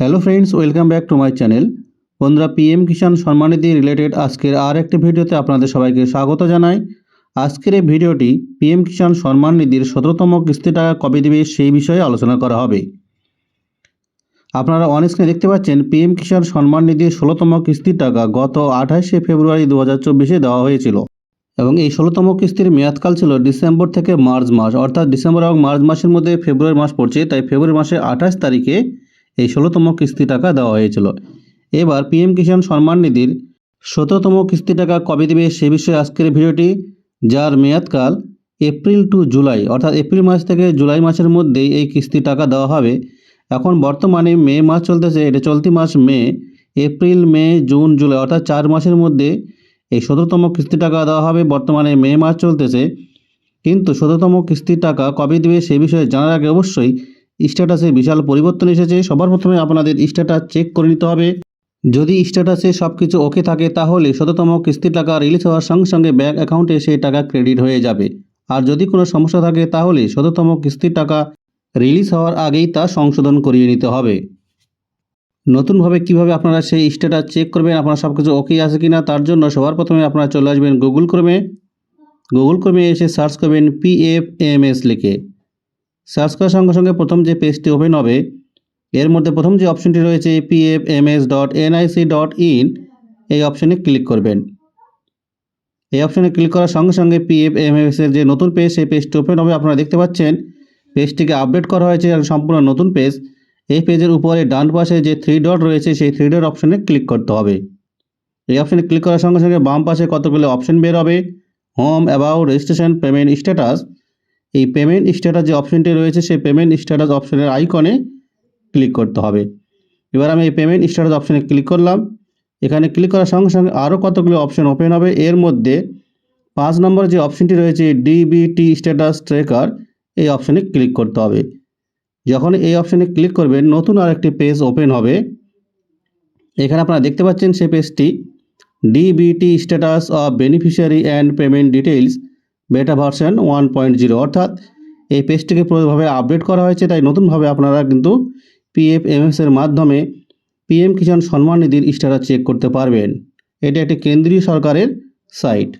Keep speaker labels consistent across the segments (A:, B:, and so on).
A: Hello friends welcome back to my channel বন্ধুরা PM Kisan Samman Nidhi related আজকের আর একটি ভিডিওতে আপনাদের সবাইকে স্বাগত জানাই। আজকের এই ভিডিওটি পিএম কিষাণ সম্মান নিধির সতেরোতম কিস্তি টাকা কবে দেবে সেই বিষয়ে আলোচনা করা হবে। আপনারা অন স্ক্রিনে দেখতে পাচ্ছেন পিএম কিষাণ সম্মান নিধির ষোলোতম কিস্তির টাকা গত আঠাশে ফেব্রুয়ারি দু হাজার চব্বিশে দেওয়া হয়েছিল। এবং এই ষোলোতম কিস্তির মেয়াদকাল ছিল ডিসেম্বর থেকে মার্চ মাস, অর্থাৎ ডিসেম্বর এবং মার্চ মাসের মধ্যে ফেব্রুয়ারি মাস পড়ছে, তাই ফেব্রুয়ারি মাসের আঠাশ তারিখে এই ষোলোতম কিস্তি টাকা দেওয়া হয়েছিল। এবার পিএম কিষাণ সম্মান নিধির সতেরোতম কিস্তি টাকা কবে দেবে সে বিষয়ে আজকের ভিডিওটি, যার মেয়াদকাল এপ্রিল টু জুলাই, অর্থাৎ এপ্রিল মাস থেকে জুলাই মাসের মধ্যেই এই কিস্তি টাকা দেওয়া হবে। এখন বর্তমানে মে মাস চলতেছে, এটা চলতি মাস May, April, May, June, July, অর্থাৎ চার মাসের মধ্যে এই সতেরোতম কিস্তি টাকা দেওয়া হবে। বর্তমানে মে মাস চলতেছে, কিন্তু সতেরোতম কিস্তির টাকা কবে দেবে সে বিষয়ে জানার আগে অবশ্যই স্ট্যাটাসে বিশাল পরিবর্তন এসেছে। সবার প্রথমে আপনাদের স্ট্যাটাস চেক করে নিতে হবে। যদি স্ট্যাটাসে সব কিছু ওকে থাকে, তাহলে শততম কিস্তির টাকা রিলিজ হওয়ার সঙ্গে সঙ্গে ব্যাঙ্ক অ্যাকাউন্টে সেই টাকা ক্রেডিট হয়ে যাবে। আর যদি কোনো সমস্যা থাকে, তাহলে শততম কিস্তির টাকা রিলিজ হওয়ার আগেই তা সংশোধন করিয়ে নিতে হবে। নতুনভাবে কীভাবে আপনারা সেই স্ট্যাটাস চেক করবেন, আপনার সব কিছু ওকে আছে কিনা, তার জন্য সবার প্রথমে আপনারা চলে আসবেন গুগল ক্রমে গুগল ক্রমে এসে সার্চ করবেন পিএফএমএস লিখে। সার্চ করার সঙ্গে সঙ্গে প্রথম যে পেজটি ওপেন হবে, এর মধ্যে প্রথম যে অপশনটি রয়েছে PFMS dot NIC dot in এই অপশনে ক্লিক করবেন। এই অপশনে ক্লিক করার সঙ্গে সঙ্গে পিএফএমএস এর যে নতুন পেজ, সেই পেজটি ওপেন হবে। আপনারা দেখতে পাচ্ছেন, পেজটিকে আপডেট করা হয়েছে সম্পূর্ণ নতুন পেজ। এই পেজের উপরে ডান পাশে যে থ্রি ডট রয়েছে, সেই থ্রি ডট অপশনে ক্লিক করতে হবে। এই অপশনে ক্লিক করার সঙ্গে সঙ্গে বাম পাশে কতগুলো অপশন বের হবে? Home about registration payment status এই পেমেন্ট স্ট্যাটাস যে অপশনটি রয়েছে, সেই পেমেন্ট স্ট্যাটাস অপশনের আইকনে ক্লিক করতে হবে। এবার আমি এই পেমেন্ট স্ট্যাটাস অপশনে ক্লিক করলাম। এখানে ক্লিক করার সঙ্গে সঙ্গে আরও কতগুলো অপশন ওপেন হবে। এর মধ্যে পাঁচ নম্বর যে অপশনটি রয়েছে ডিবিটি স্ট্যাটাস ট্রেকার এই অপশনে ক্লিক করতে হবে। যখন এই অপশনে ক্লিক করবেন, নতুন আরেকটি পেজ ওপেন হবে। এখানে আপনারা দেখতে পাচ্ছেন সেই পেজটি DBT status of beneficiary and payment details beta version one point zero অর্থাৎ এই পেজটিকে পুরোভাবে আপডেট করা হয়েছে, তাই নতুনভাবে আপনারা কিন্তু পিএফএমএস এর মাধ্যমে পিএম কিষাণ সম্মান নিধির স্ট্যাটাস চেক করতে পারবেন। এটি একটি কেন্দ্রীয় সরকারের সাইট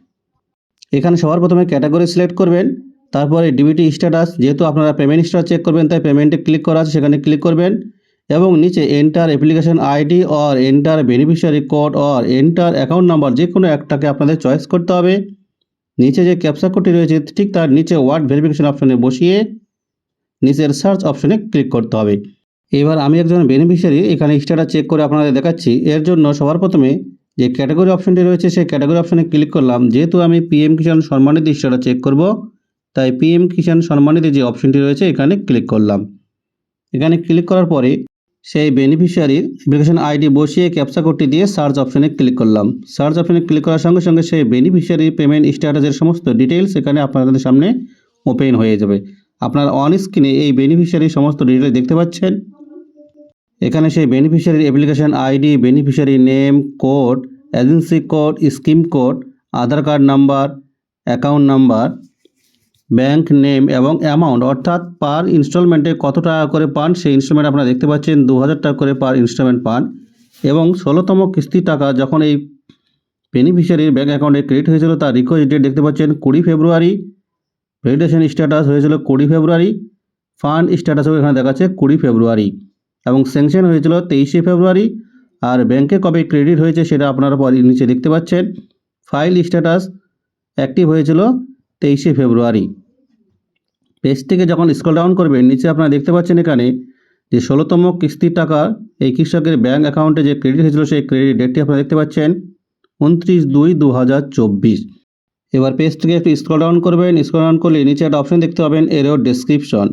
A: এখানে সবার প্রথমে ক্যাটাগরি সিলেক্ট করবেন, তারপরে ডিবিটি স্ট্যাটাস যেহেতু আপনারা পেমেন্ট স্ট্যাটাস চেক করবেন, তাই পেমেন্টে ক্লিক করা আছে, সেখানে ক্লিক করবেন, এবং নিচে enter application ID or enter beneficiary code or enter account number যে কোনো একটাকে আপনাদের চয়েস করতে হবে। নিচে যে ক্যাপচা কোডটি রয়েছে, ঠিক তার নিচে ওয়ার্ড ভেরিফিকেশন অপশনে বসিয়ে নিচের সার্চ অপশনে ক্লিক করতে হবে। এবার আমি একজন বেনিফিশিয়ারি এখানে স্ট্যাটাস চেক করে আপনাদের দেখাচ্ছি। এর জন্য সবার প্রথমে যে ক্যাটাগরি অপশনটি রয়েছে, সেই ক্যাটাগরি অপশনে ক্লিক করলাম। যেহেতু আমি PM Kisan Samman Nidhi status check করব, তাই পিএম কিষাণ সম্মানিধি যে অপশনটি রয়েছে, এখানে ক্লিক করলাম। এখানে ক্লিক করার পরে সেই বেনিফিশিয়ারির অ্যাপ্লিকেশন আইডি বসিয়ে ক্যাপচা কোডটি দিয়ে সার্চ অপশনে ক্লিক করলাম। সার্চ অপশনে ক্লিক করার সঙ্গে সঙ্গে সেই বেনিফিশিয়ারি পেমেন্ট স্ট্যাটাসের সমস্ত ডিটেলস এখানে আপনাদের সামনে ওপেন হয়ে যাবে। আপনার অন স্ক্রিনে এই বেনিফিশিয়ারির সমস্ত ডিটেলস দেখতে পাচ্ছেন। এখানে সেই বেনিফিশিয়ারির application ID beneficiary name code agency code scheme code Aadhaar card number account number bank name এবং অ্যামাউন্ট, অর্থাৎ পার ইনস্টলমেন্টে কত টাকা করে পান, সেই ইনস্টলমেন্ট আপনারা দেখতে পাচ্ছেন দু হাজার টাকা করে পার ইনস্টলমেন্ট পান। এবং ষোলোতম কিস্তির টাকা যখন এই বেনিফিশিয়ারির ব্যাঙ্ক অ্যাকাউন্টে ক্রেডিট হয়েছিল, তার রিকোয়েস্ট ডেট দেখতে পাচ্ছেন, কুড়ি ফেব্রুয়ারি। ভ্যালিডেশন স্ট্যাটাস হয়েছিল কুড়ি ফেব্রুয়ারি। ফান্ড স্ট্যাটাসও এখানে দেখাচ্ছে কুড়ি ফেব্রুয়ারি। এবং স্যাংশন হয়েছিল তেইশে ফেব্রুয়ারি। আর ব্যাংকে কবে ক্রেডিট হয়েছে, সেটা আপনারা নিচে দেখতে পাচ্ছেন। ফাইল স্ট্যাটাস অ্যাক্টিভ হয়েছিল তেইশে ফেব্রুয়ারি। পেজ থেকে যখন স্ক্রল ডাউন করবেন, নিচে আপনারা দেখতে পাচ্ছেন এখানে যে ষোলোতম কিস্তির টাকা এই কৃষকের ব্যাঙ্ক অ্যাকাউন্টে যে ক্রেডিট হয়েছিল, সেই ক্রেডিট ডেটটি আপনারা দেখতে পাচ্ছেন। উনত্রিশ দুই দু হাজার চব্বিশ। এবার পেজ থেকে একটু স্ক্রল ডাউন করবেন স্ক্রল ডাউন করলে নিচে একটা অপশন দেখতে পাবেন এরোর ডেসক্রিপশন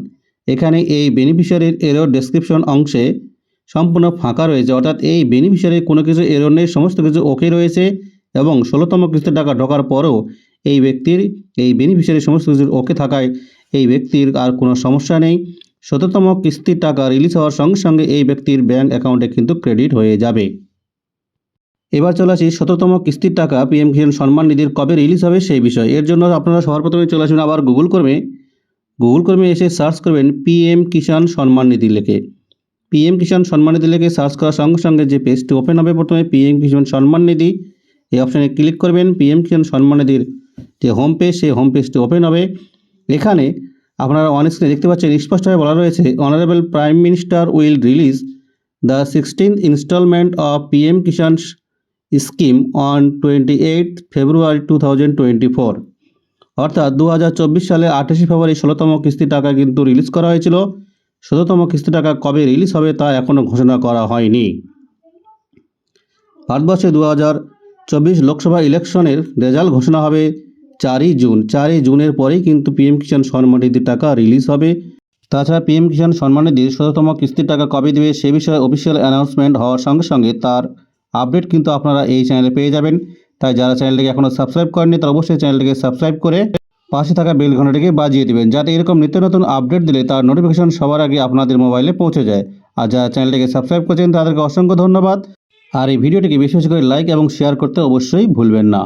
A: এখানে এই বেনিফিশিয়ারির এরোর ডেসক্রিপশন অংশে সম্পূর্ণ ফাঁকা রয়েছে, অর্থাৎ এই বেনিফিশিয়ারির কোনো কিছু এরোর নেই, সমস্ত কিছু ওকে রয়েছে এবং ষোলোতম কিস্তির টাকা ঢোকার পরেও এই ব্যক্তির, এই বেনিফিশিয়ারি সমস্ত কিছু ওকে থাকায় এই ব্যক্তির আর কোনো সমস্যা নেই। শততম কিস্তির টাকা রিলিজ হওয়ার সঙ্গে সঙ্গে এই ব্যক্তির ব্যাঙ্ক অ্যাকাউন্টে কিন্তু ক্রেডিট হয়ে যাবে। এবার চলে আসি শততম কিস্তির টাকা পিএম কিষাণ সম্মান নিধির কবে রিলিজ হবে সেই বিষয়। এর জন্য আপনারা সবার প্রথমে চলে আসবেন আবার গুগল করবে গুগল কর্মে এসে সার্চ করবেন পিএম কিষাণ সম্মান নিধি লেখে। পিএম কিষাণ সম্মান নিধি লেখে সার্চ করার সঙ্গে সঙ্গে যে পেজটি ওপেন হবে প্রথমে পিএম কিষাণ সম্মান নিধি, এই অপশানে ক্লিক করবেন। পিএম কিষাণ সম্মান নিধির যে হোম পেজ সেই হোম পেজটি ওপেন হবে। এখানে আপনারা অন স্ক্রিনে দেখতে পাচ্ছেন, স্পষ্টভাবে বলা রয়েছে honourable prime minister will release the sixteen installment of PM Kisan scheme on twenty eight February two thousand twenty four অর্থাৎ দু হাজার চব্বিশ সালে আঠাশে ফেব্রুয়ারি ষোলোতম কিস্তি টাকা কিন্তু রিলিজ করা হয়েছিল। ষোলোতম কিস্তি টাকা কবে রিলিজ হবে তা এখনও ঘোষণা করা হয়নি। ভারতবর্ষে দু হাজার চব্বিশ লোকসভা ইলেকশনের রেজাল্ট ঘোষণা হবে চারই জুন। চারই জুনের পরেই কিন্তু পিএম কিষাণ সম্মান নিধির টাকা রিলিজ হবে। তাছাড়া পিএম কিষাণ সম্মান নিধির শততম কিস্তির টাকা কবে দেবে সে বিষয়ে অফিসিয়াল অ্যানাউন্সমেন্ট হওয়ার সঙ্গে সঙ্গে তার আপডেট কিন্তু আপনারা এই চ্যানেলে পেয়ে যাবেন। তাই যারা চ্যানেলটিকে এখনও সাবস্ক্রাইব করেননি, তারা অবশ্যই চ্যানেলটিকে সাবস্ক্রাইব করে পাশে থাকা বেল ঘন্টাটিকে বাজিয়ে দেবেন, যাতে এরকম নিত্য নতুন আপডেট দিলে তার নোটিফিকেশন সবার আগে আপনাদের মোবাইলে পৌঁছে যায়। আর যারা চ্যানেলটিকে সাবস্ক্রাইব করেছেন, তাদেরকে অসংখ্য ধন্যবাদ। আর এই ভিডিওটিকে বেশি বেশি করে লাইক এবং শেয়ার করতে অবশ্যই ভুলবেন না।